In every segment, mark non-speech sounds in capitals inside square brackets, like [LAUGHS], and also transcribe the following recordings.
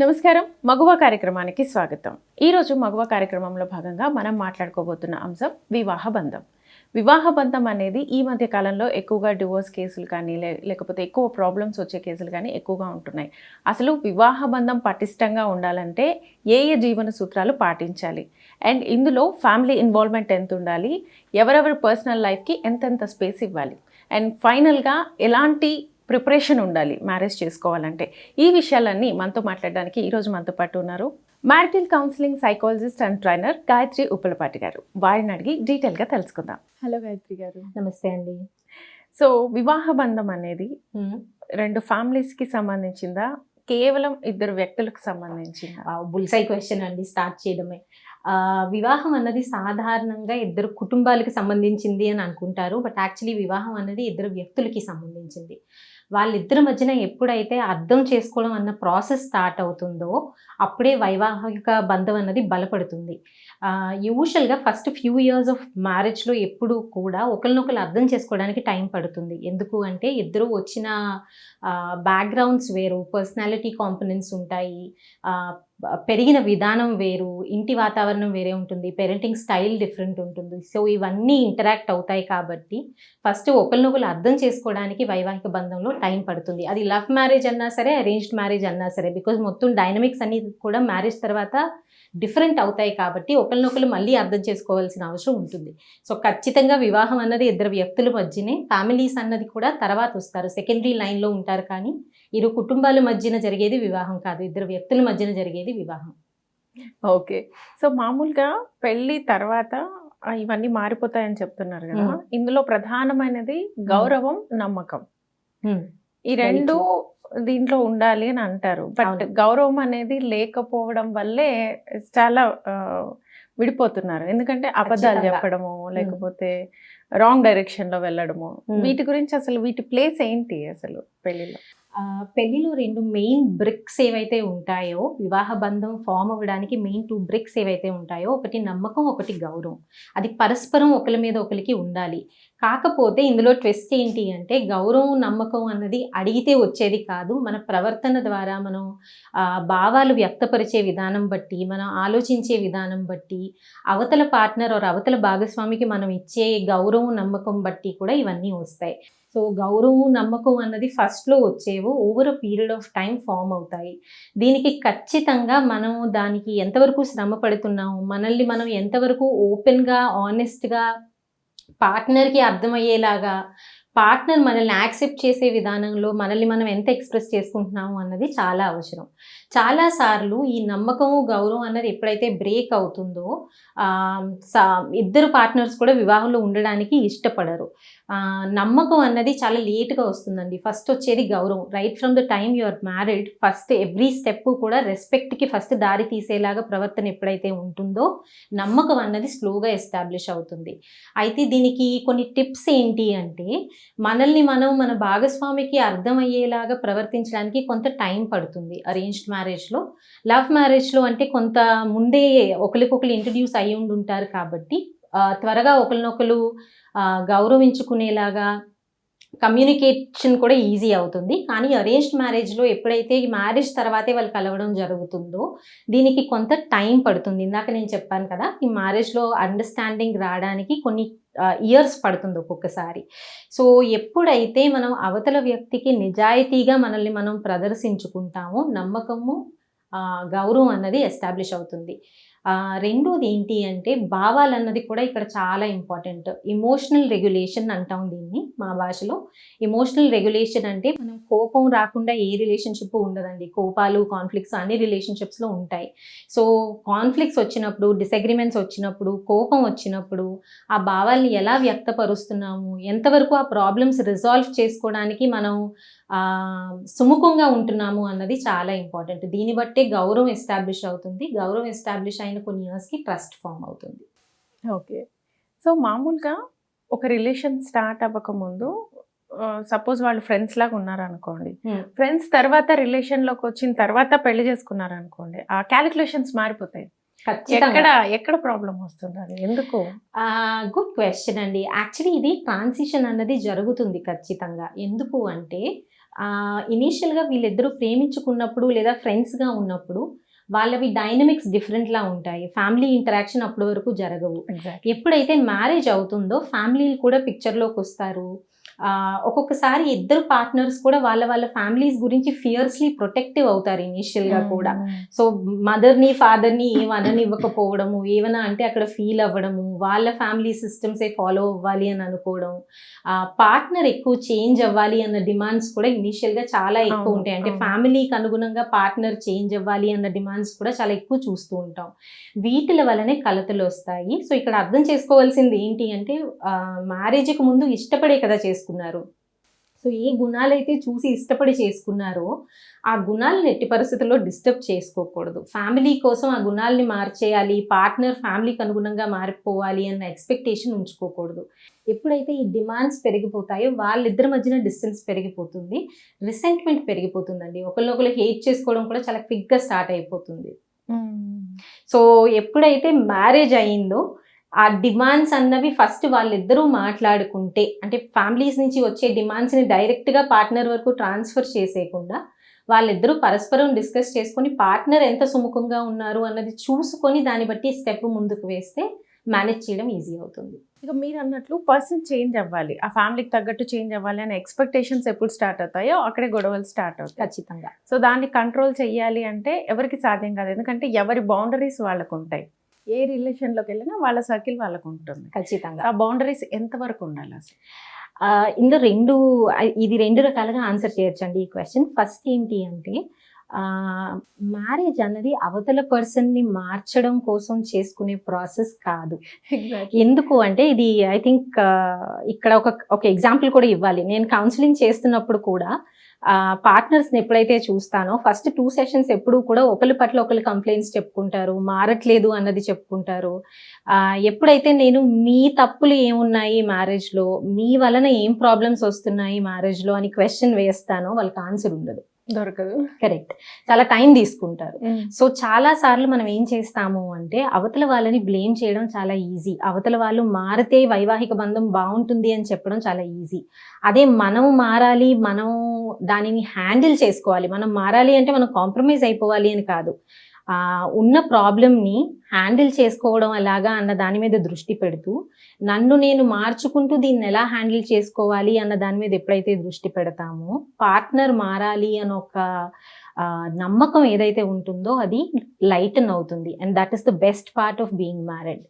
నమస్కారం. మగువ కార్యక్రమానికి స్వాగతం. ఈరోజు మగువ కార్యక్రమంలో భాగంగా మనం మాట్లాడుకోబోతున్న అంశం వివాహ బంధం. వివాహ బంధం అనేది ఈ మధ్య కాలంలో ఎక్కువగా డివోర్స్ కేసులు కానీ లే- లేకపోతే ఎక్కువ ప్రాబ్లమ్స్ వచ్చే కేసులు కానీ ఎక్కువగా ఉంటున్నాయి. అసలు వివాహ బంధం పటిష్టంగా ఉండాలంటే ఏ ఏ జీవన సూత్రాలు పాటించాలి? అండ్ ఇందులో ఫ్యామిలీ ఇన్వాల్వ్మెంట్ ఎంత ఉండాలి? ఎవరెవరి పర్సనల్ లైఫ్కి ఎంతెంత స్పేస్ ఇవ్వాలి? అండ్ ఫైనల్గా ఎలాంటి ప్రిపరేషన్ ఉండాలి మ్యారేజ్ చేసుకోవాలంటే. ఈ విషయాలన్నీ మనతో మాట్లాడడానికి ఈరోజు మనతో పాటు ఉన్నారు marital counselling psychologist and trainer Gayatri Uppalapati garu. వారిని అడిగి డీటెయిల్గా తెలుసుకుందాం. హలో గాయత్రి గారు. నమస్తే అండి. సో వివాహ బంధం అనేది రెండు ఫ్యామిలీస్కి సంబంధించిందా? కేవలం ఇద్దరు వ్యక్తులకు సంబంధించిందా? బుల్సై క్వశ్చన్ అండి. స్టార్ట్ చేయడమే. వివాహం అన్నది సాధారణంగా ఇద్దరు కుటుంబాలకి సంబంధించింది అని అనుకుంటారు. బట్ యాక్చువల్లీ వివాహం అన్నది ఇద్దరు వ్యక్తులకి సంబంధించింది. వాళ్ళిద్దరి మధ్యన ఎప్పుడైతే అర్థం చేసుకోవడం అన్న ప్రాసెస్ స్టార్ట్ అవుతుందో అప్పుడే వైవాహిక బంధం అన్నది బలపడుతుంది. యూజువల్గా ఫస్ట్ ఫ్యూ ఇయర్స్ ఆఫ్ మ్యారేజ్లో ఎప్పుడు కూడా ఒకరినొకరు అర్థం చేసుకోవడానికి టైం పడుతుంది. ఎందుకు అంటే ఇద్దరు వచ్చిన బ్యాక్గ్రౌండ్స్ వేరు పర్సనాలిటీ కాంపనెంట్స్ ఉంటాయి. పెరిగిన విధానం వేరు ఇంటి వాతావరణం వేరే ఉంటుంది పేరెంటింగ్ స్టైల్ డిఫరెంట్ ఉంటుంది. సో ఇవన్నీ ఇంటరాక్ట్ అవుతాయి కాబట్టి ఫస్ట్ ఒకరినొకరు అర్థం చేసుకోవడానికి వైవాహిక బంధంలో టైం పడుతుంది. అది లవ్ మ్యారేజ్ అన్నా సరే అరేంజ్డ్ మ్యారేజ్ అన్నా సరే బికాజ్ మొత్తం డైనమిక్స్ అన్ని కూడా మ్యారేజ్ తర్వాత డిఫరెంట్ అవుతాయి కాబట్టి ఒకరినొకరు మళ్ళీ అర్థం చేసుకోవాల్సిన అవసరం ఉంటుంది. సో ఖచ్చితంగా వివాహం అన్నది ఇద్దరు వ్యక్తుల మధ్యనే ఫ్యామిలీస్ అన్నది కూడా తర్వాత వస్తారు. సెకండరీ లైన్లో ఉంటారు కానీ ఇరు కుటుంబాల మధ్యన జరిగేది వివాహం కాదు. ఇద్దరు వ్యక్తుల మధ్యన జరిగేది వివాహం. ఓకే. సో మామూలుగా పెళ్ళి తర్వాత ఇవన్నీ మారిపోతాయని చెప్తున్నారు కదా. ఇందులో ప్రధానమైనది గౌరవం నమ్మకం. ఈ రెండు దీంట్లో ఉండాలి అని అంటారు. బట్. గౌరవం అనేది లేకపోవడం వల్లే చాలా విడిపోతున్నారు. ఎందుకంటే అబద్ధాలు. చెప్పడము లేకపోతే రాంగ్ డైరెక్షన్లో వెళ్ళడము. వీటి గురించి అసలు వీటి ప్లేస్ ఏంటి అసలు పెళ్ళిలో పెళ్ళిలో రెండు మెయిన్ బ్రిక్స్ ఏవైతే ఉంటాయో వివాహ బంధం ఫామ్ అవ్వడానికి మెయిన్ టూ బ్రిక్స్ ఏవైతే ఉంటాయో ఒకటి నమ్మకం ఒకటి గౌరవం. అది పరస్పరం ఒకరి మీద ఒకరికి ఉండాలి. కాకపోతే ఇందులో ట్విస్ట్ ఏంటి అంటే గౌరవం నమ్మకం అన్నది అడిగితే వచ్చేది కాదు. మన ప్రవర్తన ద్వారా మనం భావాలు వ్యక్తపరిచే విధానం బట్టి మనం ఆలోచించే విధానం బట్టి అవతల పార్ట్నర్ ఆర్ అవతల భాగస్వామికి మనం ఇచ్చే గౌరవం నమ్మకం బట్టి కూడా ఇవన్నీ వస్తాయి. సో గౌరవం నమ్మకం అన్నది ఫస్ట్లో వచ్చేవో over a period of time form అవుతాయి. దీనికి ఖచ్చితంగా మనం దానికి ఎంతవరకు శ్రమ పడుతున్నాము మనల్ని మనం ఎంతవరకు ఓపెన్గా ఆనెస్ట్గా పార్ట్నర్కి అర్థమయ్యేలాగా పార్ట్నర్ మనల్ని యాక్సెప్ట్ చేసే విధానంలో మనల్ని మనం ఎంత ఎక్స్ప్రెస్ చేసుకుంటున్నాము అన్నది చాలా అవసరం. చాలాసార్లు ఈ నమ్మకము గౌరవం అన్నది ఎప్పుడైతే బ్రేక్ అవుతుందో సా- ఇద్దరు పార్ట్నర్స్ కూడా వివాహంలో ఉండడానికి ఇష్టపడరు. నమ్మకం అన్నది చాలా లేట్గా వస్తుందండి. ఫస్ట్ వచ్చేది గౌరవం. Right from the time you are married first every step కూడా రెస్పెక్ట్కి ఫస్ట్ దారి తీసేలాగా ప్రవర్తన ఎప్పుడైతే ఉంటుందో నమ్మకం అన్నది స్లోగా ఎస్టాబ్లిష్ అవుతుంది. అయితే దీనికి కొన్ని టిప్స్ ఏంటి అంటే మనల్ని మనం మన భాగస్వామికి అర్థమయ్యేలాగా ప్రవర్తించడానికి కొంత టైం పడుతుంది. అరేంజ్డ్ మ్యారేజ్లో లవ్ మ్యారేజ్లో అంటే కొంత ముందే ఒకరికొకరు ఇంట్రడ్యూస్ అయ్యి ఉండి ఉంటారు కాబట్టి త్వరగా ఒకరినొకరు గౌరవించుకునేలాగా కమ్యూనికేషన్ కూడా ఈజీ అవుతుంది. కానీ అరేంజ్డ్ మ్యారేజ్లో ఎప్పుడైతే ఈ మ్యారేజ్ తర్వాతే వాళ్ళు కలవడం జరుగుతుందో దీనికి కొంత టైం పడుతుంది. ఇందాక నేను చెప్పాను కదా ఈ మ్యారేజ్లో అండర్స్టాండింగ్ రావడానికి కొన్ని ఇయర్స్ పడుతుంది ఒక్కొక్కసారి. సో ఎప్పుడైతే మనం అవతల వ్యక్తికి నిజాయితీగా మనల్ని మనం ప్రదర్శించుకుంటామో నమ్మకము గౌరవం అన్నది ఎస్టాబ్లిష్ అవుతుంది. రెండోది ఏంటి అంటే భావాలు అన్నది కూడా ఇక్కడ చాలా ఇంపార్టెంట్. ఇమోషనల్ రెగ్యులేషన్ అంటాం దీన్ని మా భాషలో. ఇమోషనల్ రెగ్యులేషన్ అంటే మనం కోపం రాకుండా ఏ రిలేషన్షిప్ ఉండదండి. కోపాలు కాన్ఫ్లిక్ట్స్ అన్ని రిలేషన్షిప్స్లో ఉంటాయి. సో కాన్ఫ్లిక్ట్స్ వచ్చినప్పుడు డిసగ్రిమెంట్స్ వచ్చినప్పుడు కోపం వచ్చినప్పుడు ఆ భావాల్ని ఎలా వ్యక్తపరుస్తున్నాము ఎంతవరకు ఆ ప్రాబ్లమ్స్ రిజాల్వ్ చేసుకోవడానికి మనం సుముఖంగా ఉంటున్నాము అన్నది చాలా ఇంపార్టెంట్. దీన్ని బట్టే గౌరవం ఎస్టాబ్లిష్ అవుతుంది. గౌరవం ఎస్టాబ్లిష్ అయిన కొన్ని ఇయర్స్కి ట్రస్ట్ ఫామ్ అవుతుంది. ఓకే సో మామూలుగా ఒక రిలేషన్ స్టార్ట్ అవ్వకముందు సపోజ్ వాళ్ళు ఫ్రెండ్స్ లాగా ఉన్నారనుకోండి. ఫ్రెండ్స్ తర్వాత రిలేషన్లోకి వచ్చిన తర్వాత పెళ్ళి చేసుకున్నారనుకోండి ఆ క్యాలిక్యులేషన్స్ మారిపోతాయి. ఎక్కడ ఎక్కడ ప్రాబ్లం వస్తుంది అది? ఎందుకు? గుడ్ క్వశ్చన్ అండి. యాక్చువల్లీ ఇది ట్రాన్సిషన్ అన్నది జరుగుతుంది ఖచ్చితంగా. ఎందుకు అంటే ఇనీషియల్గా వీళ్ళిద్దరూ ప్రేమించుకున్నప్పుడు లేదా ఫ్రెండ్స్గా ఉన్నప్పుడు వాళ్ళవి డైనమిక్స్ డిఫరెంట్లా ఉంటాయి. ఫ్యామిలీ ఇంటరాక్షన్ అప్పటి వరకు జరగవు. ఎప్పుడైతే మ్యారేజ్ అవుతుందో ఫ్యామిలీలు కూడా పిక్చర్లోకి వస్తారు. ఒక్కొక్కసారి ఇద్దరు పార్ట్నర్స్ కూడా వాళ్ళ వాళ్ళ ఫ్యామిలీస్ గురించి ఫియర్స్లీ ప్రొటెక్టివ్ అవుతారు ఇనీషియల్గా కూడా. సో మదర్ని ఫాదర్ని ఏమనని ఇవ్వకపోవడము ఏమన్నా అంటే అక్కడ ఫీల్ అవ్వడము వాళ్ళ ఫ్యామిలీ సిస్టమ్సే ఫాలో అవ్వాలి అని అనుకోవడం పార్ట్నర్ ఎక్కువ చేంజ్ అవ్వాలి అన్న డిమాండ్స్ కూడా ఇనీషియల్గా చాలా ఎక్కువ ఉంటాయి. అంటే. ఫ్యామిలీకి అనుగుణంగా పార్ట్నర్ చేంజ్ అవ్వాలి అన్న డిమాండ్స్ కూడా చాలా ఎక్కువ చూస్తూ ఉంటాం. వీటిల వల్లనే కలతలు వస్తాయి. సో ఇక్కడ అర్థం చేసుకోవాల్సింది ఏంటి అంటే మ్యారేజ్కి ముందు ఇష్టపడే కదా చేసుకున్నారు. సో ఏ గుణాలైతే చూసి ఇష్టపడి చేసుకున్నారో ఆ గుణాలను ఎట్టి పరిస్థితుల్లో డిస్టర్బ్ చేసుకోకూడదు. ఫ్యామిలీ కోసం ఆ గుణాలని మార్చేయాలి పార్ట్నర్ ఫ్యామిలీకి అనుగుణంగా మారిపోవాలి అన్న ఎక్స్పెక్టేషన్ ఉంచుకోకూడదు. ఎప్పుడైతే ఈ డిమాండ్స్ పెరిగిపోతాయో వాళ్ళిద్దరి మధ్యన డిస్టెన్స్ పెరిగిపోతుంది రిసెంట్మెంట్ పెరిగిపోతుందండి. ఒకరినొకరు హేట్ చేసుకోవడం కూడా చాలా క్విక్గా స్టార్ట్ అయిపోతుంది. సో ఎప్పుడైతే మ్యారేజ్ అయ్యిందో ఆ డిమాండ్స్ అన్నవి ఫస్ట్ వాళ్ళిద్దరూ మాట్లాడుకుంటే అంటే ఫ్యామిలీస్ నుంచి వచ్చే డిమాండ్స్ని డైరెక్ట్గా పార్ట్నర్ వరకు ట్రాన్స్ఫర్ చేసేయకుండా వాళ్ళిద్దరూ పరస్పరం డిస్కస్ చేసుకొని పార్ట్నర్ ఎంత సుముఖంగా ఉన్నారు అన్నది చూసుకొని దాన్ని బట్టి స్టెప్ ముందుకు వేస్తే మేనేజ్ చేయడం ఈజీ అవుతుంది. ఇక మీరు అన్నట్లు పర్సన్ చేంజ్ అవ్వాలి. ఆ ఫ్యామిలీకి తగ్గట్టు చేంజ్ అవ్వాలి అనే ఎక్స్పెక్టేషన్స్ ఎప్పుడు స్టార్ట్ అవుతాయో అక్కడే గొడవలు స్టార్ట్ అవుతాయి. ఖచ్చితంగా. సో దాన్ని కంట్రోల్ చెయ్యాలి అంటే ఎవరికి సాధ్యం కాదు. ఎందుకంటే ఎవరి బౌండరీస్ వాళ్ళకు ఉంటాయి ఏ రిలేషన్లోకి వెళ్ళినా వాళ్ళ సర్కిల్ వాళ్ళకు ఉంటుంది ఖచ్చితంగా. ఆ బౌండరీస్ ఎంత వరకు ఉండాలి అసలు? ఇందులో రెండు ఇది రెండు రకాలుగా ఆన్సర్ చేయొచ్చండి ఈ క్వశ్చన్. ఫస్ట్ ఏంటి అంటే మ్యారేజ్ అన్నది అవతల పర్సన్ని మార్చడం కోసం చేసుకునే ప్రాసెస్ కాదు. ఎందుకు అంటే ఇది ఐ థింక్ ఇక్కడ ఒక ఒక ఎగ్జాంపుల్ కూడా ఇవ్వాలి. నేను కౌన్సిలింగ్ చేస్తున్నప్పుడు కూడా పార్ట్నర్స్ని ఎప్పుడైతే చూస్తానో ఫస్ట్ టూ సెషన్స్ ఎప్పుడు కూడా ఒకరి పట్ల ఒకరు కంప్లైంట్స్ చెప్పుకుంటారు మారట్లేదు అన్నది చెప్పుకుంటారు. ఆ, ఎప్పుడైతే నేను మీ తప్పులు ఏమున్నాయి మ్యారేజ్లో మీ వలన ఏం ప్రాబ్లమ్స్ వస్తున్నాయి మ్యారేజ్లో అని క్వశ్చన్ వేస్తానో వాళ్ళకి ఆన్సర్ ఉండదు. దొరకదు. కరెక్ట్. చాలా టైం తీసుకుంటారు. సో చాలా సార్లు మనం ఏం చేస్తాము అంటే అవతల వాళ్ళని బ్లేమ్ చేయడం చాలా ఈజీ. అవతల వాళ్ళు మారితే వైవాహిక బంధం బాగుంటుంది అని చెప్పడం చాలా ఈజీ. అదే మనం మారాలి మనం దానిని హ్యాండిల్ చేసుకోవాలి. మనం మారాలి అంటే మనం కాంప్రమైజ్ అయిపోవాలి అని కాదు. ఉన్న ప్రాబ్లమ్ని హ్యాండిల్ చేసుకోవడం ఎలాగా అన్న దాని మీద దృష్టి పెడుతూ నన్ను నేను మార్చుకుంటూ దీన్ని ఎలా హ్యాండిల్ చేసుకోవాలి అన్న దాని మీద ఎప్పుడైతే దృష్టి పెడతామో పార్ట్నర్ మారాలి అని ఒక నమ్మకం ఏదైతే ఉంటుందో అది లైటన్ అవుతుంది. And that is the best part of being married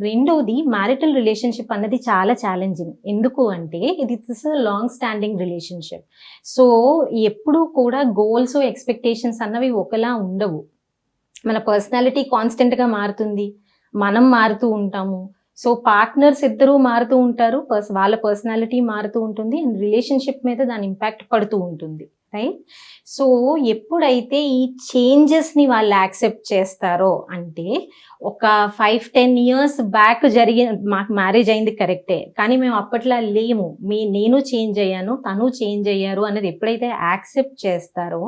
రెండోది మ్యారిటల్ రిలేషన్షిప్ అన్నది చాలా ఛాలెంజింగ్ ఎందుకు అంటే ఇది it's long standing relationship so ఎప్పుడూ కూడా గోల్స్ ఎక్స్పెక్టేషన్స్ అన్నవి ఒకలా ఉండవు. మన పర్సనాలిటీ కాన్స్టెంట్గా మారుతుంది. మనం మారుతూ ఉంటాము. సో పార్ట్నర్స్ ఇద్దరూ మారుతూ ఉంటారు. పర్స్ వాళ్ళ పర్సనాలిటీ మారుతూ ఉంటుంది. అండ్ రిలేషన్షిప్ మీద దాని ఇంపాక్ట్ పడుతూ ఉంటుంది. రైట్ సో ఎప్పుడైతే ఈ చేంజెస్ని వాళ్ళు యాక్సెప్ట్ చేస్తారో అంటే ఒక ఫైవ్ టెన్ ఇయర్స్ బ్యాక్ జరిగిన మాకు మ్యారేజ్ అయింది కరెక్టే కానీ మేము అప్పట్లో లేము. మీ నేను చేంజ్ అయ్యాను తను చేంజ్ అయ్యారు అనేది ఎప్పుడైతే యాక్సెప్ట్ చేస్తారో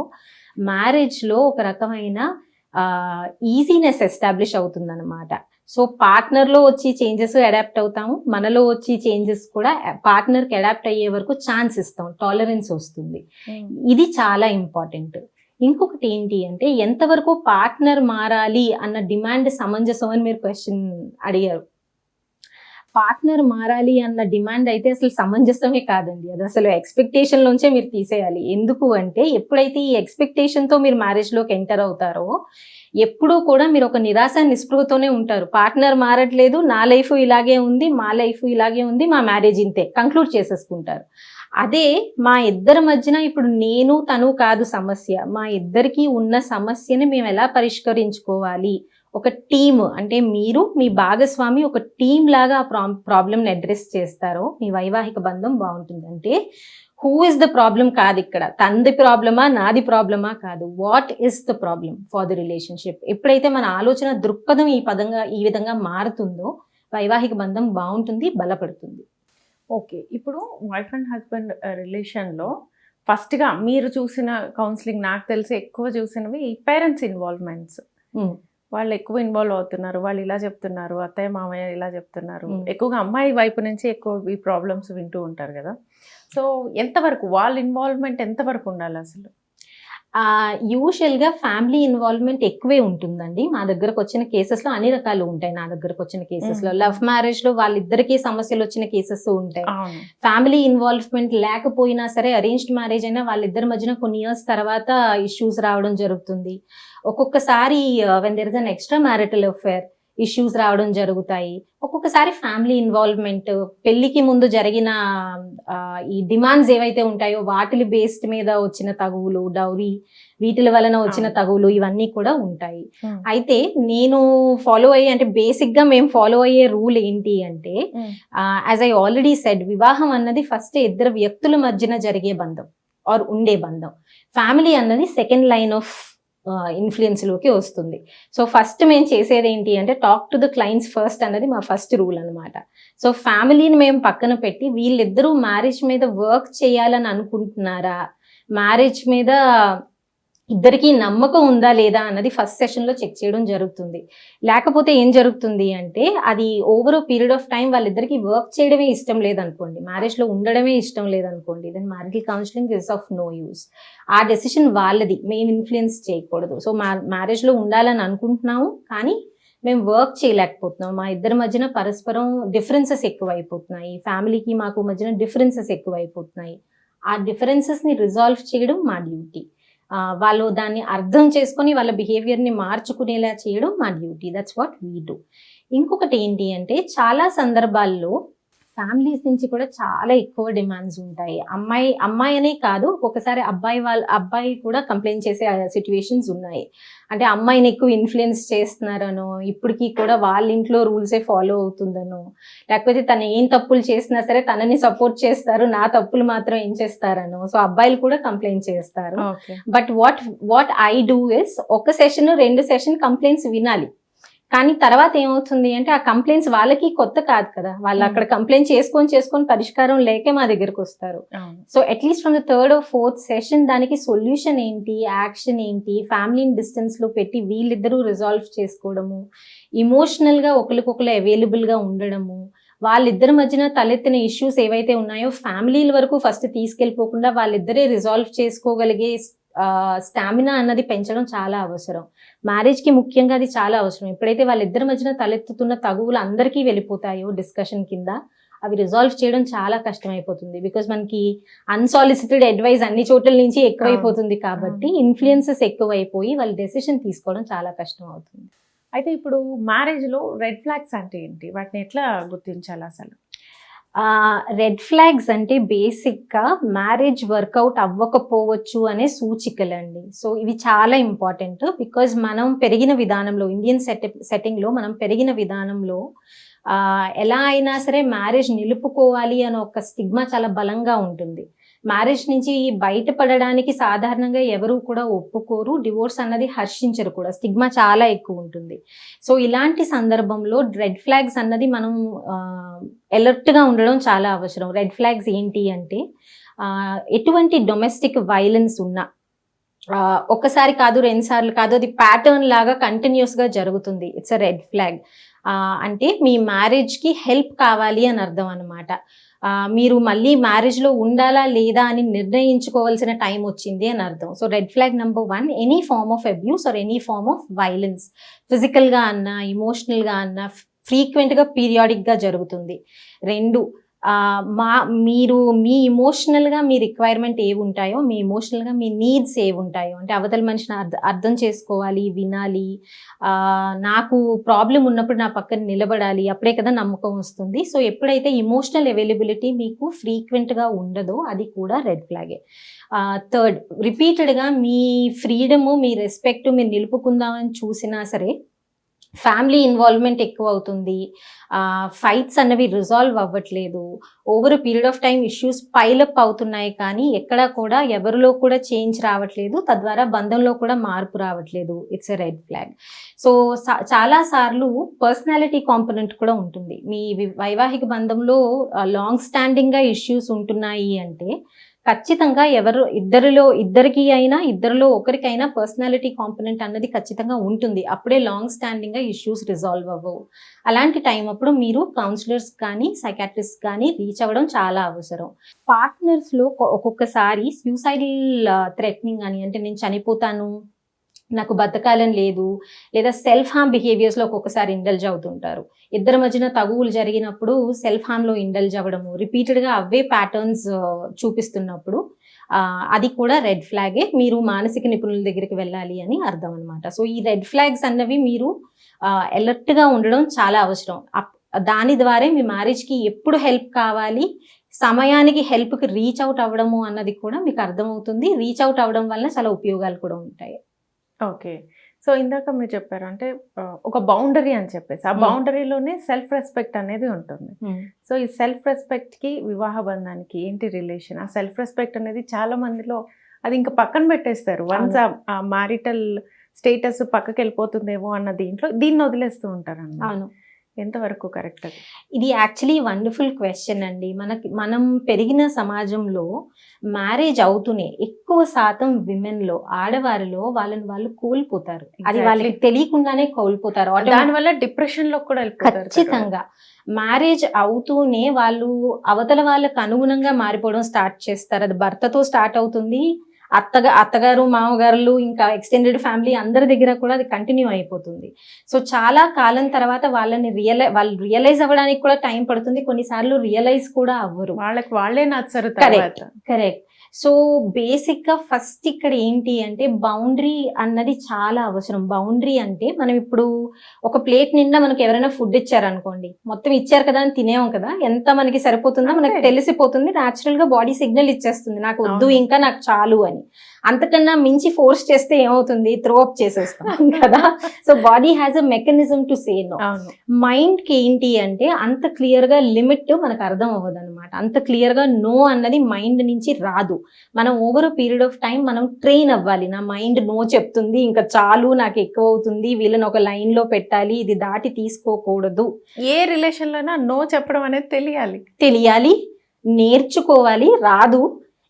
మ్యారేజ్లో ఒక రకమైన ఈజీనెస్ ఎస్టాబ్లిష్ అవుతుందన్నమాట. సో పార్ట్నర్లో వచ్చి చేంజెస్ అడాప్ట్ అవుతాము. మనలో వచ్చి చేంజెస్ కూడా పార్ట్నర్కి అడాప్ట్ అయ్యే వరకు ఛాన్స్ ఇస్తాం. టాలరెన్స్ వస్తుంది. ఇది చాలా ఇంపార్టెంట్ ఇంకొకటి ఏంటి అంటే ఎంతవరకు పార్ట్నర్ మారాలి అన్న డిమాండ్ సమంజసం అని మీరు క్వశ్చన్ అడిగారు. పార్ట్నర్ మారాలి అన్న డిమాండ్ అయితే అసలు సమంజసమే కాదండి. అది అసలు ఎక్స్పెక్టేషన్ లోంచే మీరు తీసేయాలి. ఎందుకు అంటే ఎప్పుడైతే ఈ ఎక్స్పెక్టేషన్తో మీరు మ్యారేజ్లోకి ఎంటర్ అవుతారో ఎప్పుడూ కూడా మీరు ఒక నిరాశ నిస్పృహతోనే ఉంటారు. పార్ట్నర్ మారట్లేదు నా లైఫ్ ఇలాగే ఉంది మా లైఫ్ ఇలాగే ఉంది మా మ్యారేజ్ ఇంతే. కంక్లూడ్ చేసేసుకుంటారు. అదే మా ఇద్దరి మధ్యన ఇప్పుడు నేను తను కాదు సమస్య. మా ఇద్దరికి ఉన్న సమస్యని మేము ఎలా పరిష్కరించుకోవాలి? ఒక టీమ్ అంటే మీరు మీ భాగస్వామి ఒక టీం లాగా ఆ ప్రా ప్రాబ్లమ్ని అడ్రస్ చేస్తారో మీ వైవాహిక బంధం బాగుంటుంది. అంటే హూ ఇస్ ద ప్రాబ్లం కాదు ఇక్కడ. తంది ప్రాబ్లమా నాది ప్రాబ్లమా కాదు. What is the problem for the relationship ఎప్పుడైతే మన ఆలోచన దృక్పథం ఈ పదంగా ఈ విధంగా మారుతుందో వైవాహిక బంధం బాగుంటుంది బలపడుతుంది. ఓకే. ఇప్పుడు వైఫ్ అండ్ హస్బెండ్ రిలేషన్లో ఫస్ట్గా మీరు చూసిన కౌన్సిలింగ్ నాకు తెలిసి ఎక్కువ చూసినవి పేరెంట్స్ ఇన్వాల్వ్మెంట్స్. వాళ్ళు ఎక్కువ ఇన్వాల్వ్ అవుతున్నారు వాళ్ళు ఇలా చెప్తున్నారు అత్తయ్య మామయ్య ఇలా చెప్తున్నారు. ఎక్కువగా అమ్మాయి వైపు నుంచి ఎక్కువ ఈ ప్రాబ్లమ్స్ వింటూ ఉంటారు కదా. సో ఎంతవరకు వాళ్ళ ఇన్వాల్వ్మెంట్ ఎంతవరకు ఉండాలి అసలు? యూజువల్గా ఫ్యామిలీ ఇన్వాల్వ్మెంట్ ఎక్కువే ఉంటుందండి. మా దగ్గరకు వచ్చిన కేసెస్లో అన్ని రకాలు ఉంటాయి. నా దగ్గరకు వచ్చిన కేసెస్లో. లవ్ మ్యారేజ్లో వాళ్ళిద్దరికీ సమస్యలు వచ్చిన కేసెస్ ఉంటాయి. ఫ్యామిలీ ఇన్వాల్వ్మెంట్ లేకపోయినా సరే అరేంజ్డ్ మ్యారేజ్ అయినా వాళ్ళిద్దరి మధ్యన కొన్ని ఇయర్స్ తర్వాత ఇష్యూస్ రావడం జరుగుతుంది. ఒక్కొక్కసారి when there is an extra marital affair issues రావడం జరుగుతాయి ఒక్కొక్కసారి ఫ్యామిలీ ఇన్వాల్వ్మెంట్ పెళ్ళికి ముందు జరిగిన ఈ డిమాండ్స్ ఏవైతే ఉంటాయో వాటిని బేస్డ్ మీద వచ్చిన తగువులు డౌరీ వీటిల వలన వచ్చిన. తగువులు ఇవన్నీ కూడా ఉంటాయి. అయితే నేను ఫాలో అయ్యే అంటే బేసిక్గా మేము ఫాలో అయ్యే రూల్ ఏంటి అంటే. యాజ్ ఐ ఆల్రెడీ సెడ్ వివాహం అన్నది ఫస్ట్ ఇద్దరు వ్యక్తుల మధ్యన జరిగే బంధం ఆర్ ఉండే బంధం ఫ్యామిలీ అన్నది సెకండ్ లైన్ ఆఫ్ ఇన్ఫ్లుయెన్స్లోకి వస్తుంది. సో ఫస్ట్ మేము చేసేది ఏంటి అంటే talk to the clients first అన్నది మా ఫస్ట్ రూల్ అన్నమాట. సో ఫ్యామిలీని మేము పక్కన పెట్టి వీళ్ళిద్దరూ మ్యారేజ్ మీద వర్క్ చేయాలని అనుకుంటున్నారా? మ్యారేజ్ మీద ఇద్దరికి నమ్మకం ఉందా లేదా అన్నది ఫస్ట్ సెషన్లో చెక్ చేయడం జరుగుతుంది. లేకపోతే ఏం జరుగుతుంది అంటే అది ఓవర్ పీరియడ్ ఆఫ్ టైం వాళ్ళిద్దరికి వర్క్ చేయడమే ఇష్టం లేదనుకోండి మ్యారేజ్లో ఉండడమే ఇష్టం లేదనుకోండి then marital counselling is of no use ఆ డెసిషన్ వాళ్ళది మేము ఇన్ఫ్లుయెన్స్ చేయకూడదు. సో మా మ్యారేజ్లో ఉండాలని అనుకుంటున్నాము కానీ మేము వర్క్ చేయలేకపోతున్నాం మా ఇద్దరి మధ్యన పరస్పరం డిఫరెన్సెస్ ఎక్కువైపోతున్నాయి. ఫ్యామిలీకి మాకు మధ్యన డిఫరెన్సెస్ ఎక్కువైపోతున్నాయి. ఆ డిఫరెన్సెస్ని రిజాల్వ్ చేయడం మా డ్యూటీ వాళ్ళు దాన్ని అర్థం చేసుకొని వాళ్ళ బిహేవియర్ని మార్చుకునేలా చేయడం మా duty that's what we do ఇంకొకటి ఏంటి అంటే చాలా సందర్భాల్లో ఫ్యామిలీస్ నుంచి కూడా చాలా ఎక్కువ డిమాండ్స్ ఉంటాయి. అమ్మాయి అమ్మాయి అనే కాదు ఒక్కొక్కసారి అబ్బాయి వాళ్ళ అబ్బాయి కూడా కంప్లైంట్ చేసే సిచ్యువేషన్స్ ఉన్నాయి. అంటే అమ్మాయిని ఎక్కువ ఇన్ఫ్లుయెన్స్ చేస్తున్నారనో ఇప్పటికీ కూడా వాళ్ళ ఇంట్లో రూల్సే ఫాలో అవుతుందనో లేకపోతే తను ఏం తప్పులు చేసినా సరే తనని సపోర్ట్ చేస్తారు నా తప్పులు మాత్రం ఏం చేస్తారనో సో అబ్బాయిలు కూడా కంప్లైంట్ చేస్తారు. But what what I do is ఒక సెషన్ రెండు సెషన్ కంప్లైంట్స్ వినాలి. కానీ తర్వాత ఏమవుతుంది అంటే ఆ కంప్లైంట్స్ వాళ్ళకి కొత్త కాదు కదా. వాళ్ళు Hmm. అక్కడ కంప్లైంట్ చేసుకొని చేసుకొని పరిష్కారం లేకే మా దగ్గరకు వస్తారు. So at least from the third or fourth session దానికి సొల్యూషన్ ఏంటి యాక్షన్ ఏంటి ఫ్యామిలీని డిస్టెన్స్లో పెట్టి వీళ్ళిద్దరూ రిజాల్వ్ చేసుకోవడము ఇమోషనల్గా ఒకరికొకరు అవైలబుల్గా ఉండడము వాళ్ళిద్దరి మధ్యన తలెత్తిన ఇష్యూస్ ఏవైతే ఉన్నాయో ఫ్యామిలీల వరకు ఫస్ట్ తీసుకెళ్ళిపోకుండా వాళ్ళిద్దరే రిజాల్వ్ చేసుకోగలిగే స్టామినా అన్నది పెంచడం చాలా అవసరం. మ్యారేజ్కి ముఖ్యంగా అది చాలా అవసరం. ఎప్పుడైతే వాళ్ళిద్దరి మధ్యన తలెత్తుతున్న తగువులు అందరికీ వెళ్ళిపోతాయో డిస్కషన్ కింద అవి రిజాల్వ్ చేయడం చాలా కష్టమైపోతుంది. బికాస్ మనకి అన్సాలిసిటెడ్ అడ్వైస్ అన్ని చోట్ల నుంచి ఎక్కువైపోతుంది కాబట్టి ఇన్ఫ్లుయెన్సెస్ ఎక్కువైపోయి వాళ్ళు డెసిషన్ తీసుకోవడం చాలా కష్టం అవుతుంది అయితే ఇప్పుడు మ్యారేజ్లో రెడ్ ఫ్లాగ్స్ అంటే ఏంటి? వాటిని ఎట్లా గుర్తించాలి అసలు? రెడ్ ఫ్లాగ్స్ అంటే బేసిక్గా మ్యారేజ్ వర్కౌట్ అవ్వకపోవచ్చు అనే సూచికలండి. సో ఇవి చాలా ఇంపార్టెంట్ బికాజ్ మనం పెరిగిన విధానంలో ఇండియన్ సెట్ సెట్టింగ్లో మనం పెరిగిన విధానంలో ఎలా అయినా సరే మ్యారేజ్ నిలుపుకోవాలి అనే ఒక స్టిగ్మా చాలా బలంగా ఉంటుంది. మ్యారేజ్ నుంచి బయటపడడానికి సాధారణంగా ఎవరు కూడా ఒప్పుకోరు. డివోర్స్ అన్నది హర్షించరు కూడా. స్టిగ్మా చాలా ఎక్కువ ఉంటుంది. సో ఇలాంటి సందర్భంలో రెడ్ ఫ్లాగ్స్ అన్నది మనం అలర్ట్గా ఉండడం చాలా అవసరం. రెడ్ ఫ్లాగ్స్ ఏంటి అంటే ఎటువంటి డొమెస్టిక్ వైలెన్స్ ఉన్నా ఒక్కసారి కాదు రెండు సార్లు కాదు అది ప్యాటర్న్ లాగా కంటిన్యూస్గా జరుగుతుంది. ఇట్స్ అ రెడ్ ఫ్లాగ్ అంటే మీ మ్యారేజ్కి హెల్ప్ కావాలి అని అర్థం అనమాట మీరు మళ్ళీ మ్యారేజ్లో ఉండాలా లేదా అని నిర్ణయించుకోవాల్సిన టైం వచ్చింది అని అర్థం. So red flag number one any form of abuse or any form of violence ఫిజికల్గా అన్నా ఇమోషనల్గా అన్నా ఫ్రీక్వెంట్గా పీరియాడిక్గా జరుగుతుంది. రెండు మా మీరు మీ ఇమోషనల్గా మీ రిక్వైర్మెంట్ ఏవి ఉంటాయో మీ ఇమోషనల్గా మీ నీడ్స్ ఏవి ఉంటాయో అంటే అవతల మనిషిని అర్థం చేసుకోవాలి వినాలి నాకు ప్రాబ్లం ఉన్నప్పుడు నా పక్కన నిలబడాలి అప్పుడే కదా నమ్మకం వస్తుంది. సో ఎప్పుడైతే ఇమోషనల్ అవైలబిలిటీ మీకు ఫ్రీక్వెంట్గా ఉండదో అది కూడా రెడ్ ఫ్లాగే థర్డ్ రిపీటెడ్గా మీ ఫ్రీడము మీ రెస్పెక్ట్ మీరు నిలుపుకుందామని చూసినా సరే ఫ్యామిలీ ఇన్వాల్వ్మెంట్ ఎక్కువ అవుతుంది ఫైట్స్ అన్నవి రిజాల్వ్ అవ్వట్లేదు. Over period of time issues pile up అవుతున్నాయి కానీ ఎక్కడా కూడా ఎవరిలో కూడా చేంజ్ రావట్లేదు. తద్వారా బంధంలో కూడా మార్పు రావట్లేదు. It's a red flag so చాలా సార్లు పర్సనాలిటీ కాంపొనెంట్ కూడా ఉంటుంది. మీ వైవాహిక బంధంలో లాంగ్ స్టాండింగ్గా ఇష్యూస్ ఉంటున్నాయి అంటే ఖచ్చితంగా ఎవరు ఇద్దరిలో ఇద్దరికి అయినా ఇద్దరిలో ఒకరికైనా పర్సనాలిటీ కాంపనెంట్ అన్నది ఖచ్చితంగా ఉంటుంది. అప్పుడే లాంగ్ స్టాండింగ్గా ఇష్యూస్ రిజాల్వ్ అవ్వవు. అలాంటి టైం అప్పుడు మీరు కౌన్సిలర్స్ కానీ సైకాట్రిస్ట్ కానీ రీచ్ అవ్వడం చాలా అవసరం. పార్ట్నర్స్లో ఒక్కొక్కసారి సూసైడల్ థ్రెట్నింగ్ అని అంటే నేను చనిపోతాను నాకు బతకాలని లేదు. లేదా సెల్ఫ్ హామ్ బిహేవియర్స్లో ఒక్కొక్కసారి ఇండల్జ్ అవుతుంటారు. ఇద్దరి మధ్యన తగువులు జరిగినప్పుడు సెల్ఫ్ హామ్లో ఇండల్జ్ అవ్వడము రిపీటెడ్గా అవే ప్యాటర్న్స్ చూపిస్తున్నప్పుడు అది కూడా రెడ్ ఫ్లాగే మీరు మానసిక నిపుణుల దగ్గరికి వెళ్ళాలి అని అర్థం అనమాట సో ఈ రెడ్ ఫ్లాగ్స్ అన్నవి మీరు ఎలర్ట్గా ఉండడం చాలా అవసరం. అప్- దాని ద్వారా మీ మ్యారేజ్కి ఎప్పుడు హెల్ప్ కావాలి సమయానికి హెల్ప్కి రీచ్ అవుట్ అవ్వడము అన్నది కూడా మీకు అర్థమవుతుంది. రీచ్ అవుట్ అవ్వడం వల్ల చాలా ఉపయోగాలు కూడా ఉంటాయి. ఓకే. సో ఇందాక మీరు చెప్పారు అంటే ఒక బౌండరీ అని చెప్పేసి ఆ. బౌండరీలోనే సెల్ఫ్ రెస్పెక్ట్ అనేది ఉంటుంది. సో ఈ సెల్ఫ్ రెస్పెక్ట్కి వివాహ బంధానికి ఏంటి రిలేషన్? ఆ సెల్ఫ్ రెస్పెక్ట్ అనేది చాలా మందిలో అది ఇంకా పక్కన పెట్టేస్తారు. వన్స్ ఆ మారిటల్ స్టేటస్ పక్కకి వెళ్ళిపోతుందేమో అన్న దీంట్లో దీన్ని వదిలేస్తూ ఉంటారు అవును. ఎంతవరకు కరెక్ట్ అది? ఇది యాక్చువల్లీ వండర్ఫుల్ క్వశ్చన్ అండి. మనకి మనం పెరిగిన సమాజంలో మ్యారేజ్ అవుతూనే ఎక్కువ శాతం విమెన్లో ఆడవారిలో వాళ్ళని వాళ్ళు కోల్పోతారు. అది. వాళ్ళకి తెలియకుండానే కోల్పోతారు. దానివల్ల డిప్రెషన్లో కూడా. ఖచ్చితంగా. మ్యారేజ్ అవుతూనే వాళ్ళు అవతల వాళ్ళకు అనుగుణంగా మారిపోవడం స్టార్ట్ చేస్తారు. అది భర్తతో స్టార్ట్ అవుతుంది. అత్తగా అత్తగారు మామగారులు ఇంకా ఎక్స్టెండెడ్ ఫ్యామిలీ అందరి దగ్గర కూడా అది కంటిన్యూ అయిపోతుంది. సో చాలా కాలం తర్వాత వాళ్ళని రియలై వాళ్ళు రియలైజ్ అవ్వడానికి కూడా టైం పడుతుంది. కొన్నిసార్లు రియలైజ్ కూడా అవ్వరు. వాళ్ళకి వాళ్ళే నచ్చరు. తర్వాత. కరెక్ట్ సో బేసిక్గా ఫస్ట్ ఇక్కడ ఏంటి అంటే బౌండరీ అన్నది చాలా అవసరం బౌండరీ అంటే మనం ఇప్పుడు ఒక ప్లేట్ నిండా మనకి ఎవరైనా ఫుడ్ ఇచ్చారనుకోండి మొత్తం ఇచ్చారు కదా అని తినేవం కదా ఎంత మనకి సరిపోతుందో మనకి. తెలిసిపోతుంది న్యాచురల్గా బాడీ సిగ్నల్ ఇచ్చేస్తుంది నాకు వద్దు. ఇంకా నాకు చాలు అని అంతకన్నా మించి ఫోర్స్ చేస్తే ఏమవుతుంది? త్రో అప్ చేసేస్తాం [LAUGHS] కదా. So body has a mechanism to say no మైండ్కి ఏంటి అంటే అంత క్లియర్గా లిమిట్ మనకు అర్థం అవ్వదు అనమాట అంత క్లియర్గా నో అన్నది మైండ్ నుంచి రాదు. మనం ఓవర్ పీరియడ్ ఆఫ్ టైం మనం ట్రైన్ అవ్వాలి. నా మైండ్ నో చెప్తుంది ఇంకా చాలు నాకు ఎక్కువ అవుతుంది వీళ్ళని ఒక లైన్లో పెట్టాలి ఇది దాటి తీసుకోకూడదు. ఏ రిలేషన్ లోనా నో చెప్పడం అనేది తెలియాలి. తెలియాలి నేర్చుకోవాలి రాదు.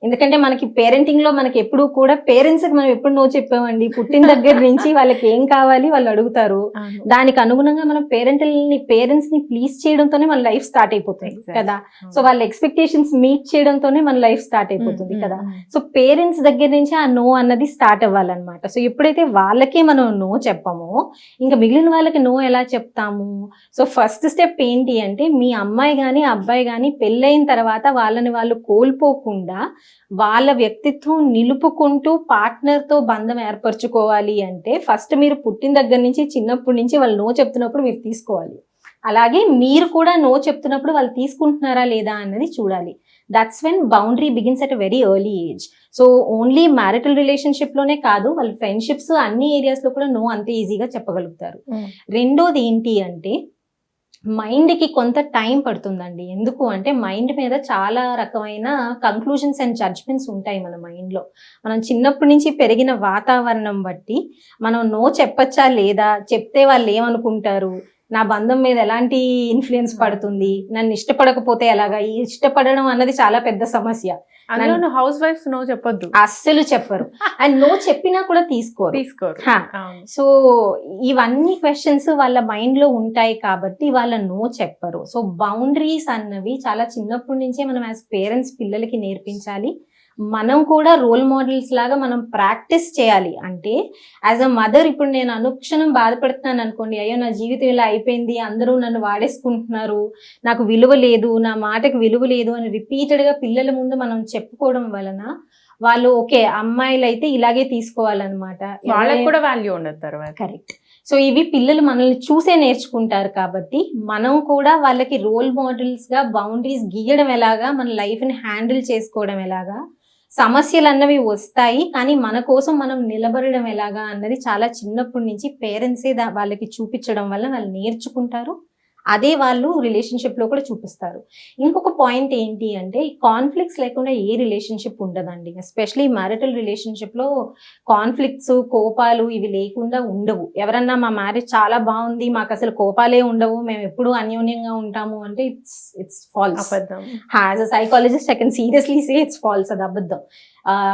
ఎందుకంటే మనకి పేరెంటింగ్లో మనకి ఎప్పుడు కూడా పేరెంట్స్కి మనం ఎప్పుడు నో చెప్పామండి. పుట్టిన దగ్గర నుంచి వాళ్ళకి ఏం కావాలి వాళ్ళు అడుగుతారు. దానికి అనుగుణంగా మనం పేరెంటల్ని పేరెంట్స్ని ప్లీజ్ చేయడంతోనే మన లైఫ్ స్టార్ట్ అయిపోతుంది. కదా. సో వాళ్ళ ఎక్స్పెక్టేషన్స్ మీట్ చేయడంతోనే మన లైఫ్ స్టార్ట్ అయిపోతుంది కదా. సో పేరెంట్స్ దగ్గర నుంచి ఆ నో అన్నది స్టార్ట్ అవ్వాలన్నమాట. సో ఎప్పుడైతే వాళ్ళకే మనం నో చెప్పామో ఇంకా మిగిలిన వాళ్ళకి నో ఎలా చెప్తాము? సో ఫస్ట్ స్టెప్ ఏంటి అంటే మీ అమ్మాయి కానీ అబ్బాయి కానీ పెళ్ళైన తర్వాత వాళ్ళని వాళ్ళు కోల్పోకుండా వాళ్ళ వ్యక్తిత్వం నిలుపుకుంటూ partner తో బంధం ఏర్పరచుకోవాలి అంటే ఫస్ట్ మీరు పుట్టిన దగ్గర నుంచి చిన్నప్పటి నుంచి వాళ్ళు నో చెప్తున్నప్పుడు మీరు తీసుకోవాలి. అలాగే మీరు కూడా నో చెప్తున్నప్పుడు వాళ్ళు తీసుకుంటున్నారా లేదా అన్నది చూడాలి. That's when boundary begins at very early age so only marital రిలేషన్షిప్లోనే కాదు వాళ్ళ ఫ్రెండ్షిప్స్ అన్ని ఏరియాస్లో కూడా నో అంతే ఈజీగా చెప్పగలుగుతారు. Mm. రెండోది ఏంటి అంటే మైండ్కి కొంత టైం పడుతుందండి. ఎందుకు అంటే మైండ్ మీద చాలా రకమైన కంక్లూజన్స్ అండ్ జడ్జ్మెంట్స్ ఉంటాయి మన మైండ్లో. మనం చిన్నప్పటి నుంచి పెరిగిన వాతావరణం బట్టి మనం నో చెప్పచ్చా లేదా? చెప్తే వాళ్ళు ఏమనుకుంటారు? నా బంధం మీద ఎలాంటి ఇన్ఫ్లుయెన్స్ పడుతుంది? నన్ను ఇష్టపడకపోతే ఎలాగా? ఇష్టపడడం అన్నది చాలా పెద్ద సమస్య. అందులో హౌస్ వైఫ్స్ నో చెప్పొద్దు. అస్సలు చెప్పరు. అండ్ నో చెప్పినా కూడా తీసుకోరు. తీసుకోరు. సో ఇవన్నీ క్వశ్చన్స్ వాళ్ళ మైండ్లో ఉంటాయి కాబట్టి వాళ్ళ నో చెప్పరు. సో బౌండరీస్ అన్నవి చాలా చిన్నప్పటి నుంచే మనం యాజ్ పేరెంట్స్ పిల్లలకి నేర్పించాలి. మనం కూడా రోల్ మోడల్స్ లాగా మనం ప్రాక్టీస్ చేయాలి. అంటే యాజ్ అ మదర్ ఇప్పుడు నేను అనుక్షణం బాధపడుతున్నాను అనుకోండి అయ్యో నా జీవితం ఇలా అయిపోయింది అందరూ నన్ను వాడేసుకుంటున్నారు నాకు విలువ లేదు నా మాటకు విలువ లేదు అని రిపీటెడ్గా పిల్లల ముందు మనం చెప్పుకోవడం వలన వాళ్ళు ఓకే అమ్మాయిలు అయితే ఇలాగే తీసుకోవాలన్నమాట. వాళ్ళకి కూడా వాల్యూ ఉండదు తర్వాత. కరెక్ట్ సో ఇవి పిల్లలు మనల్ని చూసే నేర్చుకుంటారు కాబట్టి మనం కూడా వాళ్ళకి రోల్ మోడల్స్గా బౌండరీస్ గీయడం ఎలాగా మన లైఫ్ని హ్యాండిల్ చేసుకోవడం ఎలాగా సమస్యలు అన్నవి వస్తాయి కానీ మన కోసం మనం నిలబడడం ఎలాగా అన్నది చాలా చిన్నప్పటి నుంచి పేరెంట్సే దా వాళ్ళకి చూపించడం వల్ల వాళ్ళు నేర్చుకుంటారు. అదే వాళ్ళు రిలేషన్షిప్లో కూడా చూపిస్తారు. ఇంకొక పాయింట్ ఏంటి అంటే కాన్ఫ్లిక్ట్స్ లేకుండా ఏ రిలేషన్షిప్ ఉండదండి. ఎస్పెషలీ మ్యారిటల్ రిలేషన్షిప్లో కాన్ఫ్లిక్ట్స్ కోపాలు ఇవి లేకుండా ఉండవు. ఎవరన్నా మా మ్యారేజ్ చాలా బాగుంది మాకు అసలు కోపాలే ఉండవు మేము ఎప్పుడూ అన్యోన్యంగా ఉంటాము అంటే ఇట్స్ ఇట్స్ ఫాల్స్ అబద్ధం. As a psychologist I can seriously say it's false అది అబద్ధం.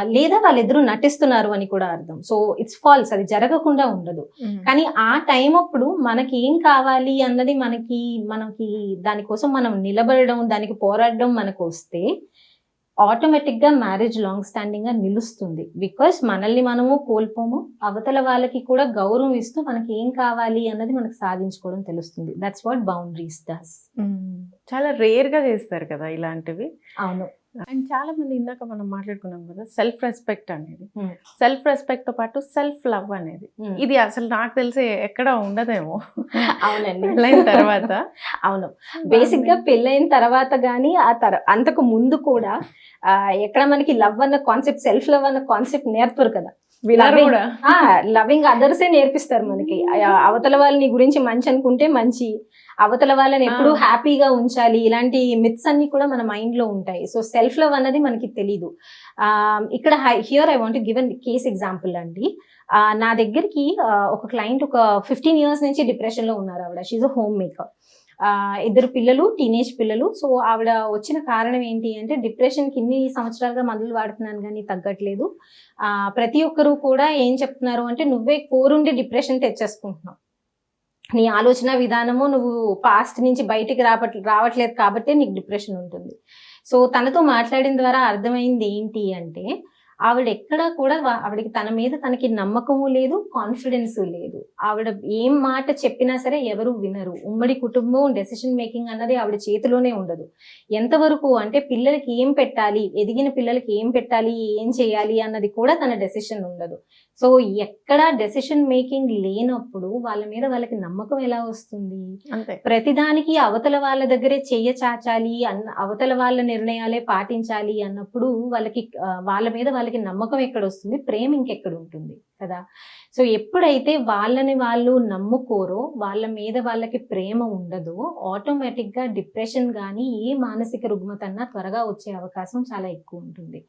లేదా వాళ్ళిద్దరూ నటిస్తున్నారు అని కూడా అర్థం. సో ఇట్స్ ఫాల్స్ అది జరగకుండా ఉండదు. కానీ ఆ టైం అప్పుడు మనకి ఏం కావాలి అన్నది మనకి మనకి దానికోసం మనం నిలబడడం దానికి పోరాడడం మనకు వస్తే ఆటోమేటిక్గా మ్యారేజ్ లాంగ్ స్టాండింగ్గా నిలుస్తుంది. బికాస్ మనల్ని మనము కోల్పోము అవతల వాళ్ళకి కూడా గౌరవం ఇస్తూ మనకి ఏం కావాలి అన్నది మనకు సాధించుకోవడం తెలుస్తుంది. That's what boundaries does. చాలా రేర్గా చేస్తారు కదా ఇలాంటివి. అవును. అండ్ చాలా మంది ఇందాక మనం మాట్లాడుకున్నాం కదా సెల్ఫ్ రెస్పెక్ట్ అనేది. Hmm. సెల్ఫ్ రెస్పెక్ట్తో పాటు సెల్ఫ్ లవ్ అనేది. Hmm. ఇది అసలు నాకు తెలిసి ఎక్కడ ఉండదేమో. అవునండి. పెళ్ళైన తర్వాత. అవును. బేసిక్గా పెళ్ళైన తర్వాత గానీ ఆ తర అంతకు ముందు కూడా ఎక్కడ మనకి లవ్ అన్న కాన్సెప్ట్ సెల్ఫ్ లవ్ అన్న కాన్సెప్ట్ నేర్పరు కదా. లవింగ్ అదర్సే నేర్పిస్తారు మనకి. ఆ, అవతల వాళ్ళని గురించి మంచి అనుకుంటే మంచి. అవతల వాళ్ళని ఎప్పుడు ఆ. హ్యాపీగా ఉంచాలి. ఇలాంటి మిత్స్ అన్ని కూడా మన మైండ్లో ఉంటాయి. సో సెల్ఫ్ లవ్ అన్నది మనకి తెలీదు. ఆ, ఇక్కడ here I want given case example అండి. నా దగ్గరికి ఒక క్లయింట్ ఒక ఫిఫ్టీన్ ఇయర్స్ నుంచి డిప్రెషన్లో ఉన్నారు ఆవిడ. షీజ్ అ హోమ్ మేకర్ ఇద్దరు పిల్లలు టీనేజ్ పిల్లలు. సో ఆవిడ వచ్చిన కారణం ఏంటి అంటే డిప్రెషన్కి ఇన్ని సంవత్సరాలుగా మందులు వాడుతున్నాను కానీ తగ్గట్లేదు. ప్రతి ఒక్కరూ కూడా ఏం చెప్తున్నారు అంటే నువ్వే కోరుండి డిప్రెషన్ తెచ్చేసుకుంటున్నావు. నీ ఆలోచన విధానము నువ్వు పాస్ట్ నుంచి బయటికి రావట్ రావట్లేదు కాబట్టి నీకు డిప్రెషన్ ఉంటుంది. సో తనతో మాట్లాడిన ద్వారా అర్థమైంది ఏంటి అంటే ఆవిడ ఎక్కడా కూడా ఆవిడకి తన మీద తనకి నమ్మకము లేదు కాన్ఫిడెన్స్ లేదు. ఆవిడ ఏం మాట చెప్పినా సరే ఎవరు వినరు. ఉమ్మడి కుటుంబం డెసిషన్ మేకింగ్ అన్నది ఆవిడ చేతిలోనే ఉండదు. ఎంతవరకు అంటే పిల్లలకి ఏం పెట్టాలి ఎదిగిన పిల్లలకి ఏం పెట్టాలి ఏం చేయాలి అన్నది కూడా తన డెసిషన్ ఉండదు. సో ఎక్కడ డెసిషన్ మేకింగ్ లేనప్పుడు వాళ్ళ మీద వాళ్ళకి నమ్మకం ఎలా వస్తుంది? అంతే. ప్రతిదానికి అవతల వాళ్ళ దగ్గరే చెయ్య చాచాలి అన్న అవతల వాళ్ళ నిర్ణయాలే పాటించాలి అన్నప్పుడు వాళ్ళకి వాళ్ళ మీద వాళ్ళకి నమ్మకం ఎక్కడ వస్తుంది? ప్రేమ ఇంకెక్కడ ఉంటుంది? కదా? సో ఎప్పుడైతే వాళ్ళని వాళ్ళు నమ్ముకోరో వాళ్ళ మీద వాళ్ళకి ప్రేమ ఉండదో ఆటోమేటిక్గా డిప్రెషన్ కానీ ఏ మానసిక రుగ్మత అన్నా త్వరగా వచ్చే అవకాశం చాలా ఎక్కువ ఉంటుంది.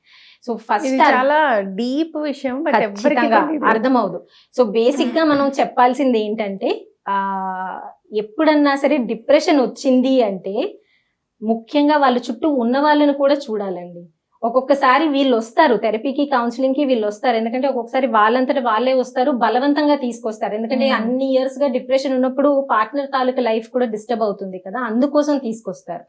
సో ఫస్ట్ చాలా డీప్ విషయం ఖచ్చితంగా. అర్థమవుదు సో బేసిక్గా మనం చెప్పాల్సింది ఏంటంటే ఆ ఎప్పుడన్నా సరే డిప్రెషన్ వచ్చింది అంటే ముఖ్యంగా వాళ్ళ చుట్టూ ఉన్న వాళ్ళని కూడా చూడాలండి. ఒక్కొక్కసారి వీళ్ళు వస్తారు థెరపీకి కౌన్సిలింగ్కి వీళ్ళు వస్తారు. ఎందుకంటే ఒక్కొక్కసారి వాళ్ళంతట వాళ్ళే వస్తారు బలవంతంగా తీసుకొస్తారు. ఎందుకంటే. అన్ని ఇయర్స్గా డిప్రెషన్ ఉన్నప్పుడు పార్ట్నర్ తాలూకా లైఫ్ కూడా డిస్టర్బ్ అవుతుంది కదా అందుకోసం తీసుకొస్తారు.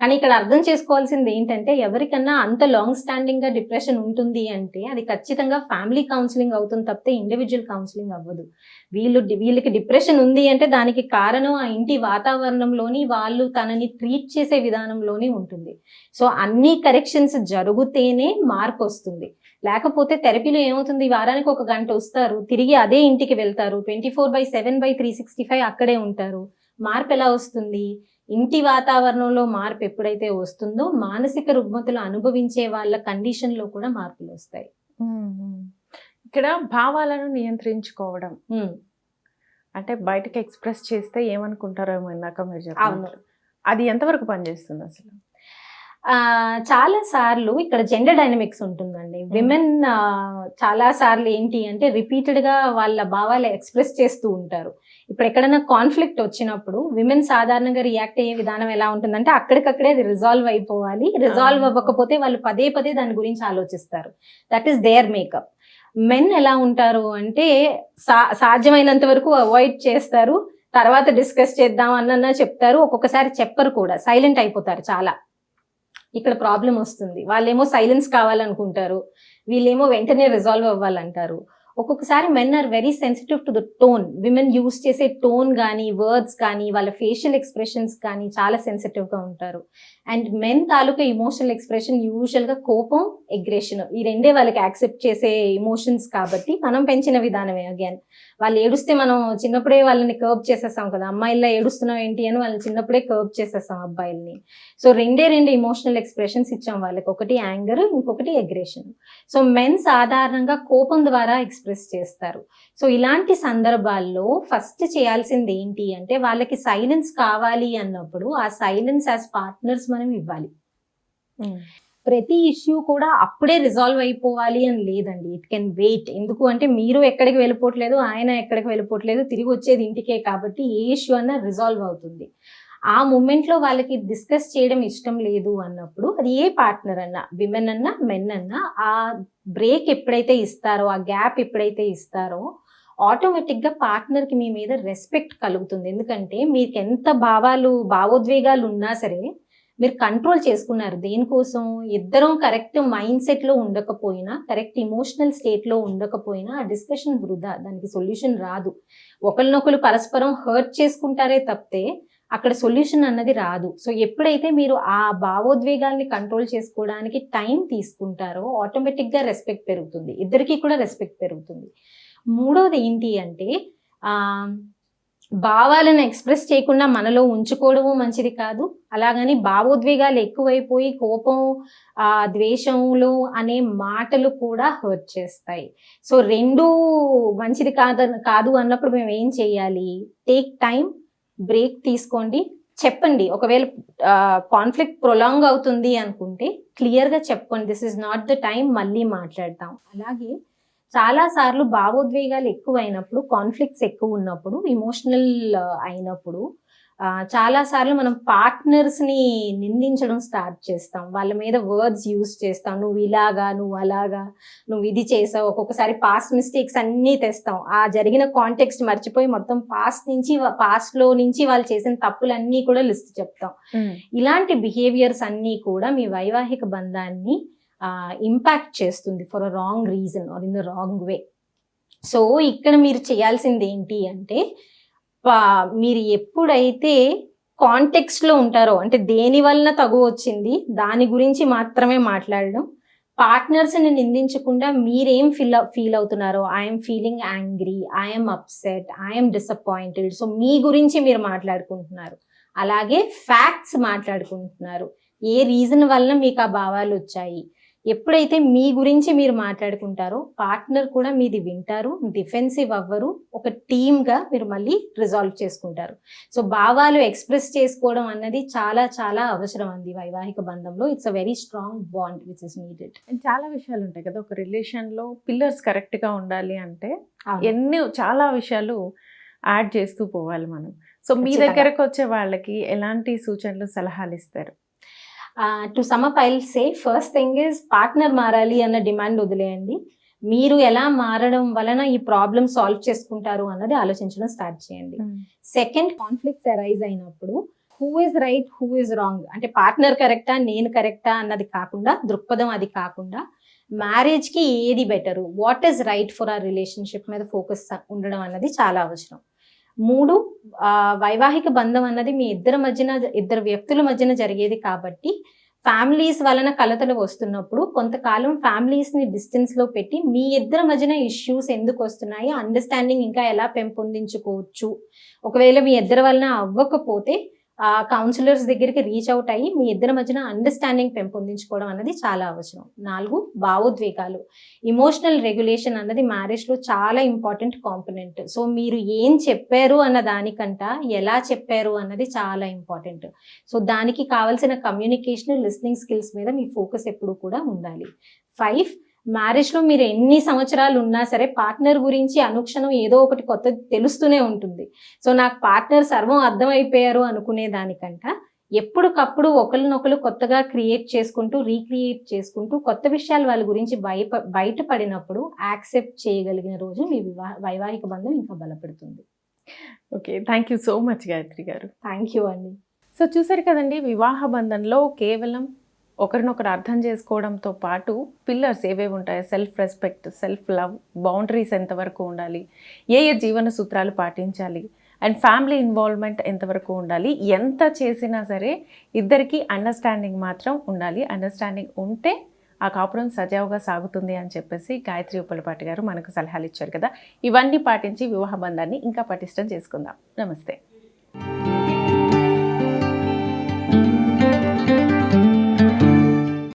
కానీ ఇక్కడ అర్థం చేసుకోవాల్సింది ఏంటంటే ఎవరికన్నా అంత లాంగ్ స్టాండింగ్గా డిప్రెషన్ ఉంటుంది అంటే అది ఖచ్చితంగా ఫ్యామిలీ కౌన్సిలింగ్ అవుతుంది తప్పితే ఇండివిజువల్ కౌన్సిలింగ్ అవ్వదు. వీళ్ళు వీళ్ళకి డిప్రెషన్ ఉంది అంటే దానికి కారణం ఆ ఇంటి వాతావరణంలోని వాళ్ళు తనని ట్రీట్ చేసే విధానంలోనే ఉంటుంది. సో అన్ని కరెక్షన్స్ జరుగుతేనే మార్పు వస్తుంది. లేకపోతే థెరపీలో ఏమవుతుంది? వారానికి ఒక గంట వస్తారు. తిరిగి అదే ఇంటికి వెళ్తారు. Twenty four by seven by three sixty five అక్కడే ఉంటారు. మార్పు ఎలా వస్తుంది? ఇంటి వాతావరణంలో మార్పు ఎప్పుడైతే వస్తుందో మానసిక రుగ్మతలు అనుభవించే వాళ్ళ కండిషన్లో కూడా మార్పులు వస్తాయి. ఇక్కడ భావాలను నియంత్రించుకోవడం. అంటే బయటకి ఎక్స్ప్రెస్ చేస్తే ఏమనుకుంటారేమో ఇందాక మీరు. చెప్పారు అది ఎంతవరకు పనిచేస్తుంది అసలు? చాలా సార్లు ఇక్కడ జెండర్ డైనమిక్స్ ఉంటుందండి. విమెన్ చాలా సార్లు ఏంటి అంటే రిపీటెడ్గా వాళ్ళ భావాలు ఎక్స్ప్రెస్ చేస్తూ ఉంటారు. ఇప్పుడు ఎక్కడైనా కాన్ఫ్లిక్ట్ వచ్చినప్పుడు విమెన్ సాధారణంగా రియాక్ట్ అయ్యే విధానం ఎలా ఉంటుందంటే అక్కడికక్కడే అది రిజాల్వ్ అయిపోవాలి. రిజాల్వ్. అవ్వకపోతే వాళ్ళు పదే పదే దాని గురించి ఆలోచిస్తారు. That is their makeup men ఎలా ఉంటారు అంటే సా సాధ్యమైనంత వరకు అవాయిడ్ చేస్తారు. తర్వాత డిస్కస్ చేద్దాం అన్న చెప్తారు. ఒక్కొక్కసారి చెప్పరు కూడా. సైలెంట్ అయిపోతారు చాలా. ఇక్కడ ప్రాబ్లం వస్తుంది. వాళ్ళేమో సైలెన్స్ కావాలనుకుంటారు. వీళ్ళేమో వెంటనే రిజాల్వ్ అవ్వాలంటారు. ఒక్కొక్కసారి men are very sensitive to the tone women use చేసే టోన్ కానీ వర్డ్స్ కానీ వాళ్ళ ఫేషియల్ ఎక్స్ప్రెషన్స్ కానీ చాలా సెన్సిటివ్గా ఉంటారు. అండ్ మెన్ తాలూకా ఇమోషనల్ ఎక్స్ప్రెషన్ యూజువల్గా కోపం ఎగ్రెషన్ ఈ రెండే వాళ్ళకి యాక్సెప్ట్ చేసే ఇమోషన్స్ కాబట్టి మనం పెంచిన విధానమే అగైన్ వాళ్ళు ఏడుస్తే మనం చిన్నప్పుడే వాళ్ళని కర్బ్ చేసేస్తాం కదా అమ్మాయిల్లో ఏడుస్తున్నాం ఏంటి అని వాళ్ళని చిన్నప్పుడే కర్బ్ చేసేస్తాం అబ్బాయిల్ని. సో రెండే రెండు ఇమోషనల్ ఎక్స్ప్రెషన్స్ ఇచ్చాం వాళ్ళకి. ఒకటి యాంగర్ ఇంకొకటి అగ్రెషన్ సో మెన్ సాధారణంగా కోపం ద్వారా ఎక్స్ప్రెస్ చేస్తారు. సో ఇలాంటి సందర్భాల్లో ఫస్ట్ చేయాల్సింది ఏంటి అంటే వాళ్ళకి సైలెన్స్ కావాలి అన్నప్పుడు ఆ సైలెన్స్ యాజ్ పార్ట్నర్స్ మనం ఇవ్వాలి. Hmm. ప్రతి ఇష్యూ కూడా అప్పుడే రిజాల్వ్ అయిపోవాలి అని లేదండి. ఇట్ కెన్ వెయిట్ ఎందుకు అంటే మీరు ఎక్కడికి వెళ్ళిపోవట్లేదు ఆయన ఎక్కడికి వెళ్ళిపోవట్లేదు తిరిగి వచ్చేది ఇంటికే కాబట్టి ఏ ఇష్యూ అన్నా రిజాల్వ్ అవుతుంది. ఆ మూమెంట్లో వాళ్ళకి డిస్కస్ చేయడం ఇష్టం లేదు అన్నప్పుడు అది ఏ పార్ట్నర్ అన్నా విమెన్ అన్నా మెన్ అన్నా ఆ బ్రేక్ ఎప్పుడైతే ఇస్తారో ఆ గ్యాప్ ఎప్పుడైతే ఇస్తారో ఆటోమేటిక్గా పార్ట్నర్కి మీ మీద రెస్పెక్ట్ కలుగుతుంది. ఎందుకంటే మీకు ఎంత భావాలు భావోద్వేగాలు ఉన్నా సరే మీరు కంట్రోల్ చేసుకున్నారు. దేనికోసం? ఇద్దరం కరెక్ట్ మైండ్ సెట్లో ఉండకపోయినా కరెక్ట్ ఇమోషనల్ స్టేట్లో ఉండకపోయినా ఆ డిస్కషన్ వృధా. దానికి సొల్యూషన్ రాదు. ఒకరినొకరు పరస్పరం హర్ట్ చేసుకుంటారే తప్పితే అక్కడ సొల్యూషన్ అన్నది రాదు. సో ఎప్పుడైతే మీరు ఆ భావోద్వేగాల్ని కంట్రోల్ చేసుకోవడానికి టైం తీసుకుంటారో ఆటోమేటిక్గా రెస్పెక్ట్ పెరుగుతుంది. ఇద్దరికీ కూడా రెస్పెక్ట్ పెరుగుతుంది. మూడోది ఏంటి అంటే భావాలను ఎక్స్ప్రెస్ చేయకుండా మనలో ఉంచుకోవడము మంచిది కాదు. అలాగని భావోద్వేగాలు ఎక్కువైపోయి కోపం ఆ ద్వేషములు అనే మాటలు కూడా హర్ట్ చేస్తాయి. సో రెండు మంచిది కాదు కాదు అన్నప్పుడు మేము ఏం చేయాలి? టేక్ టైం బ్రేక్ తీసుకోండి. చెప్పండి. ఒకవేళ కాన్ఫ్లిక్ట్ ప్రొలాంగ్ అవుతుంది అనుకుంటే క్లియర్గా చెప్పండి this is not the time మళ్ళీ మాట్లాడతాం. అలాగే చాలా సార్లు భావోద్వేగాలు ఎక్కువ అయినప్పుడు కాన్ఫ్లిక్ట్స్ ఎక్కువ ఉన్నప్పుడు ఇమోషనల్ అయినప్పుడు ఆ, చాలా సార్లు మనం పార్ట్నర్స్ని నిందించడం స్టార్ట్ చేస్తాం. వాళ్ళ మీద వర్డ్స్ యూజ్ చేస్తాం. నువ్వు ఇలాగా నువ్వు అలాగా నువ్వు ఇది చేసావు ఒక్కొక్కసారి పాస్ట్ మిస్టేక్స్ అన్నీ తెస్తాం. ఆ జరిగిన కాంటెక్స్ట్ మర్చిపోయి మొత్తం పాస్ట్ నుంచి పాస్ట్లో నుంచి వాళ్ళు చేసిన తప్పులన్నీ కూడా లిస్ట్ చెప్తాం. ఇలాంటి బిహేవియర్స్ అన్నీ కూడా మీ వైవాహిక బంధాన్ని ఇంపాక్ట్ చేస్తుంది for a wrong reason or in the wrong way so ఇక్కడ మీరు చేయాల్సింది ఏంటి అంటే మీరు ఎప్పుడైతే కాంటెక్స్ట్లో ఉంటారో అంటే దేని వలన తగు వచ్చింది దాని గురించి మాత్రమే మాట్లాడడం పార్ట్నర్స్ని నిందించకుండా మీరేం ఫీల్ ఫీల్ అవుతున్నారో I'm feeling angry I'm upset I'm disappointed so మీ గురించి మీరు మాట్లాడుకుంటున్నారు. అలాగే ఫ్యాక్ట్స్ మాట్లాడుకుంటున్నారు. ఏ రీజన్ వలన మీకు ఆ భావాలు వచ్చాయి? ఎప్పుడైతే మీ గురించి మీరు మాట్లాడుకుంటారో పార్ట్నర్ కూడా మీది వింటారు డిఫెన్సివ్ అవ్వరు ఒక టీమ్గా మీరు మళ్ళీ రిజాల్వ్ చేసుకుంటారు. సో భావాలు ఎక్స్ప్రెస్ చేసుకోవడం అన్నది చాలా చాలా అవసరం అంది వైవాహిక బంధంలో. It's a very strong bond which is needed. చాలా విషయాలు ఉంటాయి కదా ఒక రిలేషన్లో పిల్లర్స్ కరెక్ట్గా ఉండాలి అంటే ఎన్ని చాలా విషయాలు యాడ్ చేస్తూ పోవాలి మనం. సో మీ. దగ్గరకు వచ్చే వాళ్ళకి ఎలాంటి సూచనలు సలహాలు ఇస్తారు? To sum I'll say first thing is partner మారాలి అన్న డిమాండ్ వదిలేయండి. మీరు ఎలా మారడం వలన ఈ ప్రాబ్లమ్ సాల్వ్ చేసుకుంటారు అన్నది ఆలోచించడం స్టార్ట్ చేయండి. సెకండ్ కాన్ఫ్లిక్ట్స్ అరైజ్ అయినప్పుడు who is right who is wrong అంటే పార్ట్నర్ కరెక్టా నేను కరెక్టా అన్నది కాకుండా దృక్పథం అది కాకుండా మ్యారేజ్కి ఏది better what is right for ఆ రిలేషన్షిప్ మీద ఫోకస్ ఉండడం అన్నది చాలా అవసరం. మూడు వైవాహిక బంధం అన్నది మీ ఇద్దరి మధ్యన ఇద్దరు వ్యక్తుల మధ్యన జరిగేది కాబట్టి ఫ్యామిలీస్ వలన కలతలు వస్తున్నప్పుడు కొంతకాలం ఫ్యామిలీస్ని డిస్టెన్స్లో పెట్టి మీ ఇద్దరి మధ్యన ఇష్యూస్ ఎందుకు వస్తున్నాయి అండర్స్టాండింగ్ ఇంకా ఎలా పెంపొందించుకోవచ్చు? ఒకవేళ మీ ఇద్దరి వలన అవ్వకపోతే కౌన్సిలర్స్ దగ్గరికి రీచ్ అవుట్ అయ్యి మీ ఇద్దరి మధ్యన అండర్స్టాండింగ్ పెంపొందించుకోవడం అన్నది చాలా అవసరం. నాలుగు భావోద్వేగాలు. ఇమోషనల్ రెగ్యులేషన్ అన్నది మ్యారేజ్లో చాలా ఇంపార్టెంట్ కాంపనెంట్ సో మీరు ఏం చెప్పారు అన్న దానికంట ఎలా చెప్పారు అన్నది చాలా ఇంపార్టెంట్ సో దానికి కావాల్సిన కమ్యూనికేషన్ లిస్నింగ్ స్కిల్స్ మీద మీ ఫోకస్ ఎప్పుడు కూడా ఉండాలి. ఫైవ్ మ్యారేజ్లో మీరు ఎన్ని సంవత్సరాలు ఉన్నా సరే పార్ట్నర్ గురించి అనుక్షణం ఏదో ఒకటి కొత్త తెలుస్తూనే ఉంటుంది. సో నాకు పార్ట్నర్ సర్వం అర్థమైపోయారు అనుకునే దానికంట ఎప్పటికప్పుడు ఒకరినొకరు కొత్తగా క్రియేట్ చేసుకుంటూ రీక్రియేట్ చేసుకుంటూ కొత్త విషయాలు వాళ్ళ గురించి బయట బయటపడినప్పుడు యాక్సెప్ట్ చేయగలిగిన రోజు మీ వివాహ వైవాహిక బంధం ఇంకా బలపడుతుంది. Okay. Thank you so much Gayatri garu. Thank you అండి. సో చూసారు కదండి వివాహ బంధంలో కేవలం ఒకరినొకరు అర్థం చేసుకోవడంతో పాటు పిల్లర్స్ ఏవేవి ఉంటాయో self respect self love boundaries ఎంతవరకు ఉండాలి ఏ ఏ జీవన సూత్రాలు పాటించాలి అండ్ ఫ్యామిలీ ఇన్వాల్వ్మెంట్ ఎంతవరకు ఉండాలి ఎంత చేసినా సరే ఇద్దరికి అండర్స్టాండింగ్ మాత్రం ఉండాలి. అండర్స్టాండింగ్ ఉంటే ఆ కాపురం సజావుగా సాగుతుంది అని చెప్పేసి గాయత్రి ఉప్పలపాటి గారు మనకు సలహాలు ఇచ్చారు కదా. ఇవన్నీ పాటించి వివాహ బంధాన్ని ఇంకా పటిష్టం చేసుకుందాం. నమస్తే.